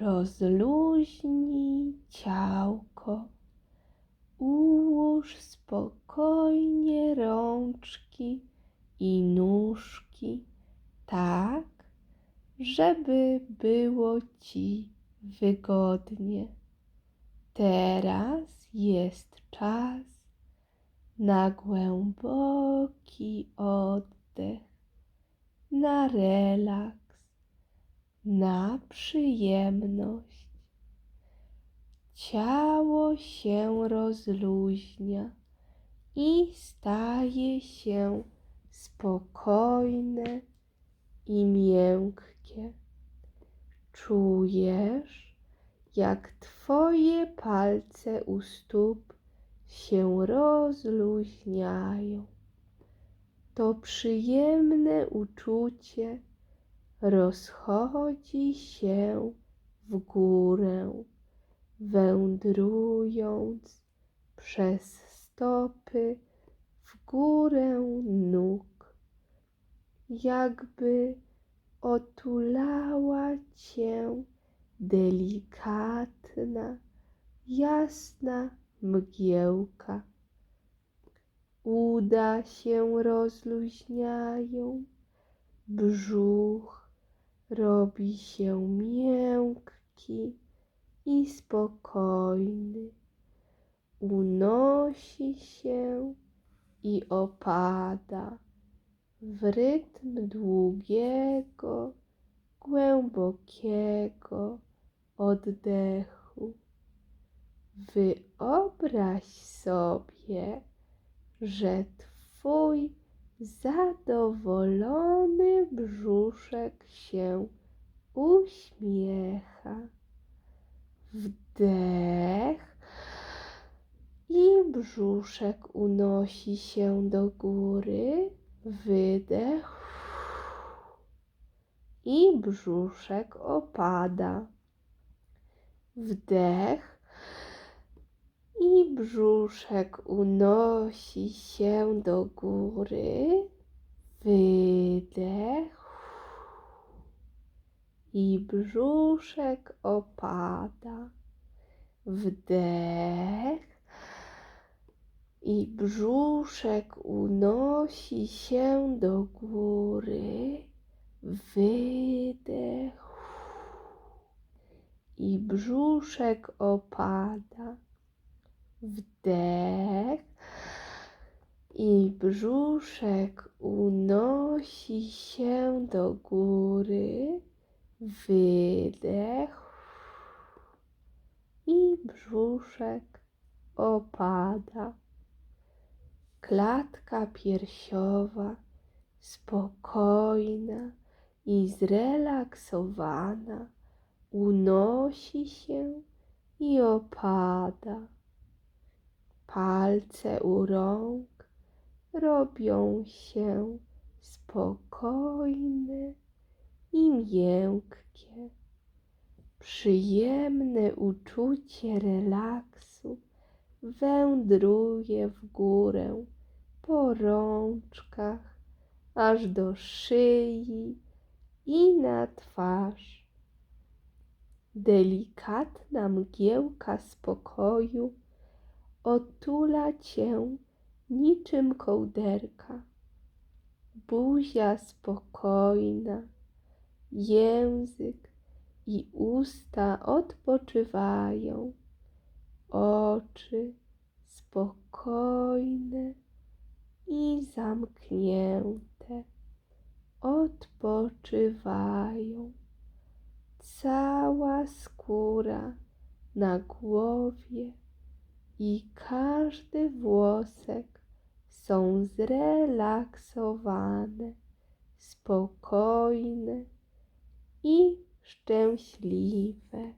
Rozluźnij ciałko. Ułóż spokojnie rączki i nóżki tak, żeby było ci wygodnie. Teraz jest czas na głęboki oddech, na relaks, na przyjemność. Ciało się rozluźnia i staje się spokojne i miękkie. Czujesz, jak Twoje palce u stóp się rozluźniają. To przyjemne uczucie rozchodzi się w górę, wędrując przez stopy w górę nóg, jakby otulała cię delikatna, jasna mgiełka. Uda się rozluźniają, brzuch robi się miękki i spokojny. Unosi się i opada w rytm długiego, głębokiego oddechu. Wyobraź sobie, że Twój zadowolony brzuszek się uśmiecha. Wdech i brzuszek unosi się do góry. Wydech i brzuszek opada. Wdech brzuszek unosi się do góry. Wydech i brzuszek opada. Wdech i brzuszek unosi się do góry. Wydech i brzuszek opada. Wdech i brzuszek unosi się do góry. Wydech i brzuszek opada. Klatka piersiowa spokojna i zrelaksowana unosi się i opada. Palce u rąk robią się spokojne i miękkie. Przyjemne uczucie relaksu wędruje w górę po rączkach, aż do szyi i na twarz. Delikatna mgiełka spokoju otula cię niczym kołderka. Buzia spokojna, język i usta odpoczywają, oczy spokojne i zamknięte odpoczywają. Cała skóra na głowie i każdy włosek są zrelaksowane, spokojne i szczęśliwe.